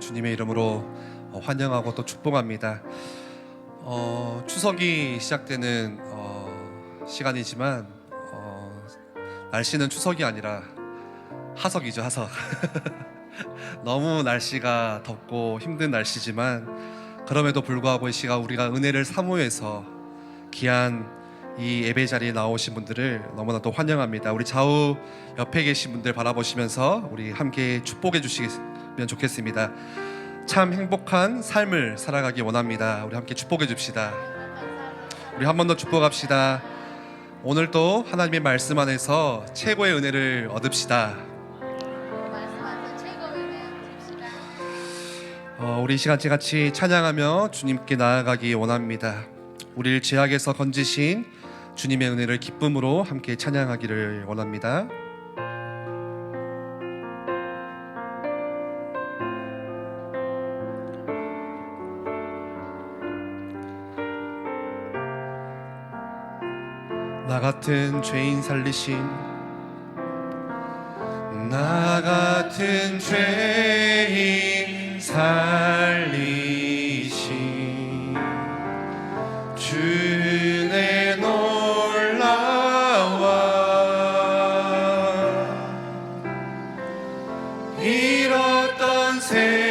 주님의 이름으로 어, 환영하고 또 축복합니다. 어, 추석이 시작되는 어, 시간이지만 어, 날씨는 추석이 아니라 하석이죠 하석. 너무 날씨가 덥고 힘든 날씨지만 그럼에도 불구하고 이 시간 우리가 은혜를 사모해서 귀한 이 예배 자리에 나오신 분들을 너무나도 환영합니다. 우리 좌우 옆에 계신 분들 바라보시면서 우리 함께 축복해 주시 면 좋겠습니다. 참 행복한 삶을 살아가기 원합니다. 우리 함께 축복해 줍시다. 우리 한 번 더 축복합시다. 오늘도 하나님의 말씀 안에서 최고의 은혜를 얻읍시다. 어, 우리 이 시간 같이 찬양하며 주님께 나아가기 원합니다. 우리를 죄악에서 건지신 주님의 은혜를 기쁨으로 함께 찬양하기를 원합니다. 나 같은 죄인 살리신 나 같은 죄인 살리신. 주내 놀라와 잃었던 생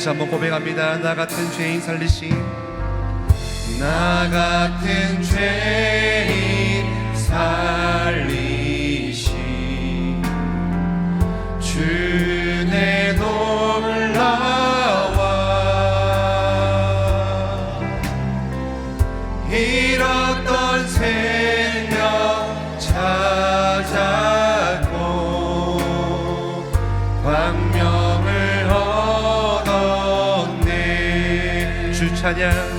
다시 한번 고백합니다. 나 같은 죄인 살리신. 나 같은 죄인 얻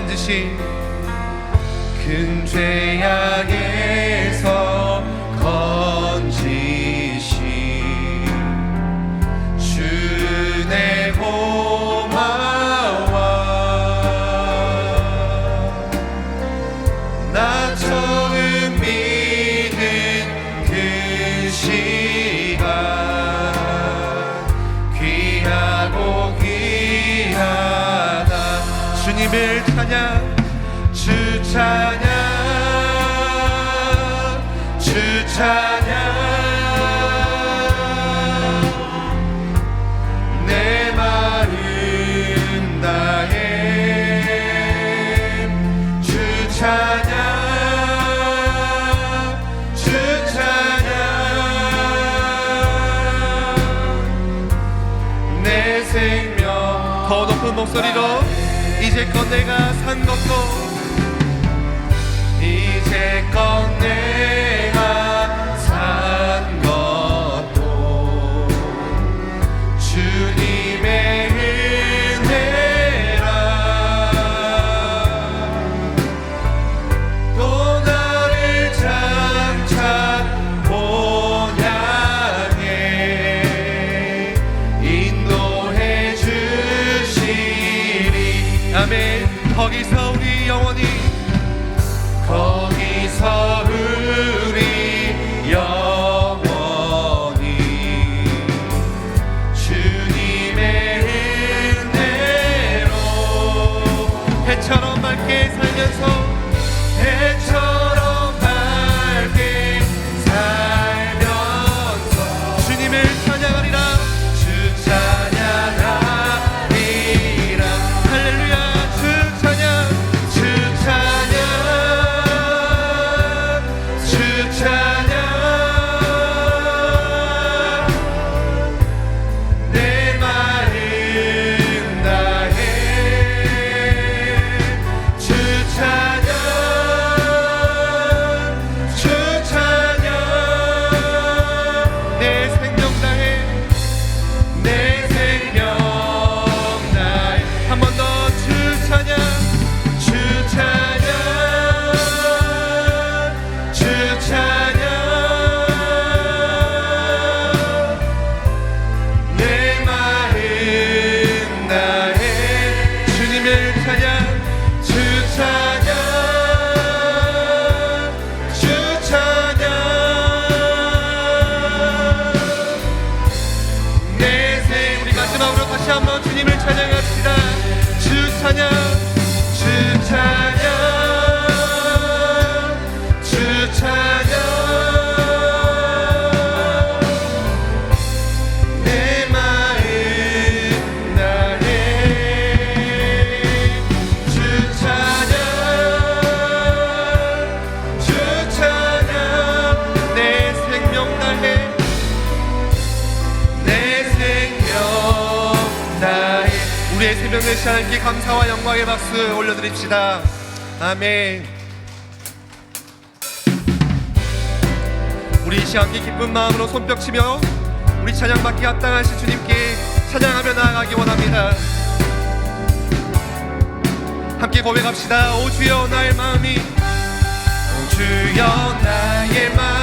건지신 큰 죄악에 주 찬양 내 마음 다해. 주 찬양 주 찬양 내 생명 더 높은 목소리로 이제껏 내가 산 것도 Саня! 우리의 새벽의 시 하나님께 감사와 영광의 박수 올려드립시다. 아멘. 우리 시간께 기쁜 마음으로 손뼉치며 우리 찬양받기 합당하신 주님께 찬양하며 나아가기 원합니다. 함께 고백합시다. 오 주여 나의 마음이 오 주여 나의 마음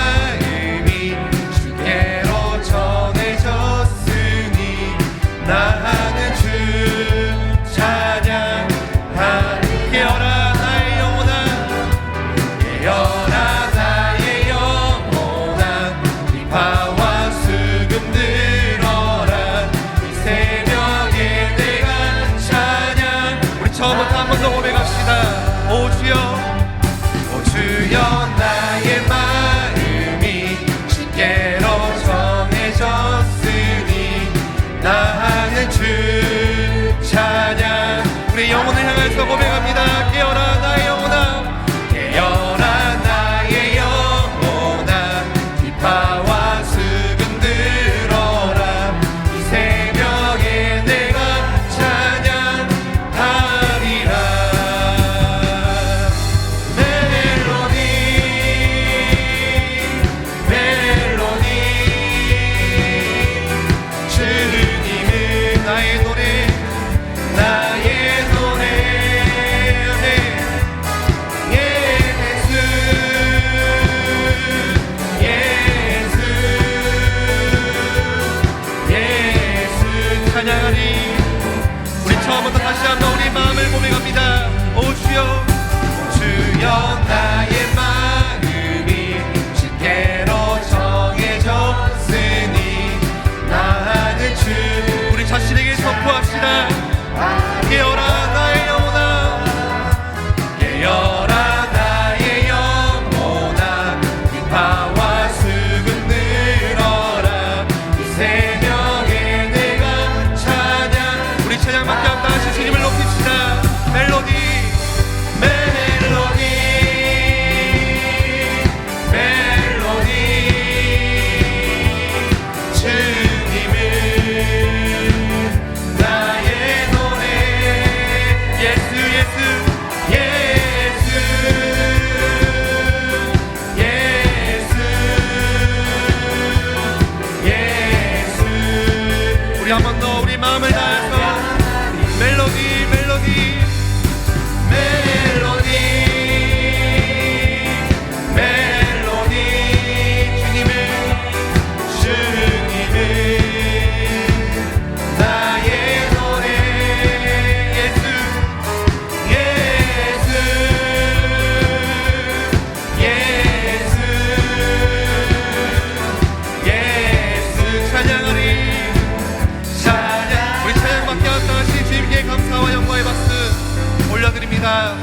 아,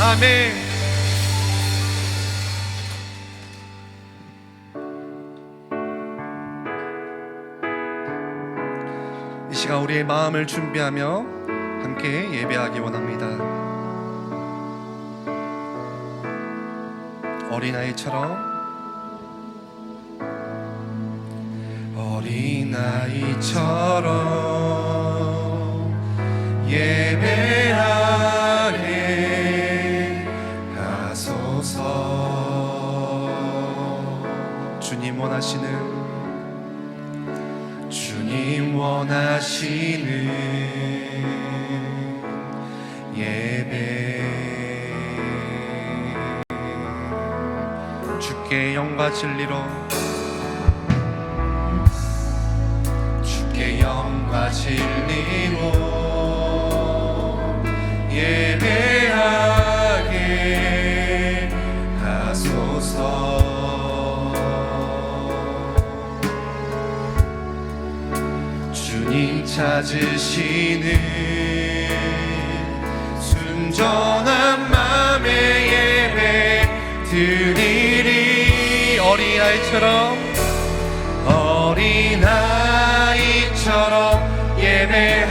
아멘. 이 시간 우리의 마음을 준비하며 함께 예배하기 원합니다. 어린아이처럼 어린아이처럼 예배 주께 영과 진리로. 주께 영과 진리로 예배하게 하소서. 주님 찾으시는 순전 어린아이처럼 어린아이처럼 예배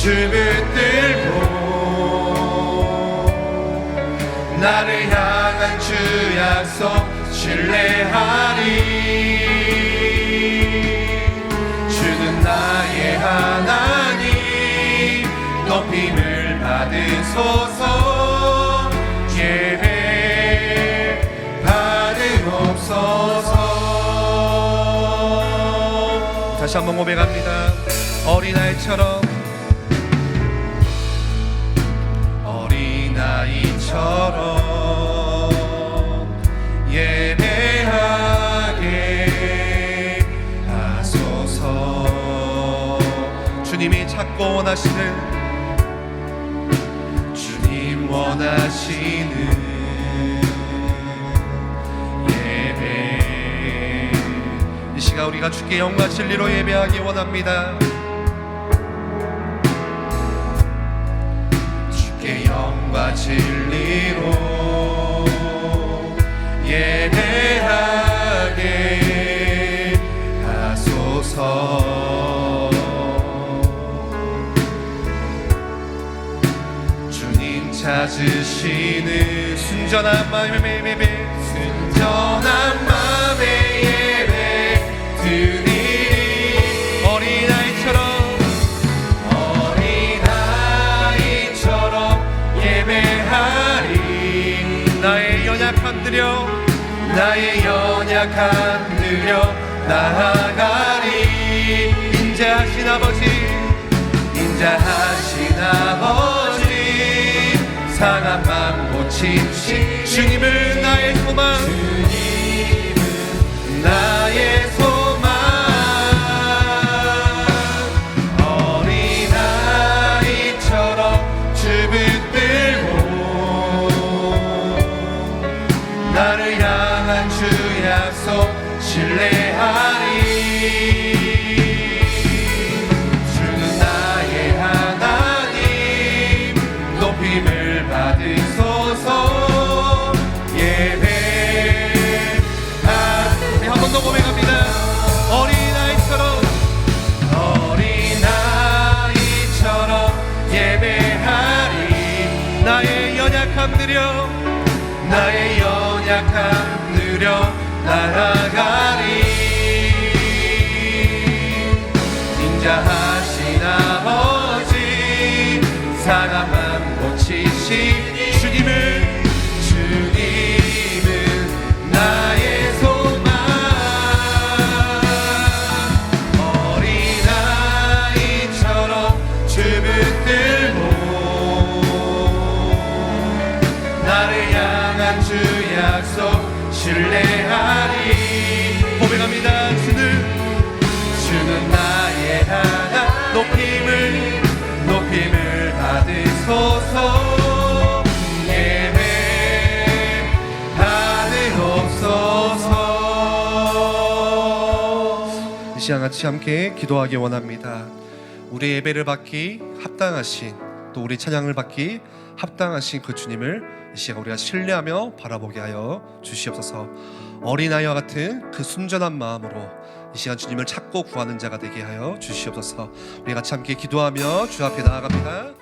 주 붙들고 나를 향한 주 약속 신뢰하리. 주는 나의 하나님. 높임을 받으소서. 예배 받으옵소서. 다시 한번 고백합니다. 어린아이처럼 어린아이처럼 예배하게 하소서. 주님이 찾고 원하시는 주님 원하시는 예배. 이 시간 우리가 주께 영과 진리로 예배하기 원합니다 주께 영과 진리로 예배하게 하소서. 주님 찾으시는 순전한 마음의 예배 순전한 나의 연약함 들여 나아가리. 인자하신 아버지 인자하신 아버지. 상한 맘 고치시 주님은 나의 소망 시간 같이 함께 기도하기 원합니다. 우리 예배를 받기 합당하신 또 우리 찬양을 받기 합당하신 그 주님을 이 시간 우리가 신뢰하며 바라보게 하여 주시옵소서. 어린아이와 같은 그 순전한 마음으로 이 시간 주님을 찾고 구하는 자가 되게 하여 주시옵소서. 우리 같이 함께 기도하며 주 앞에 나아갑니다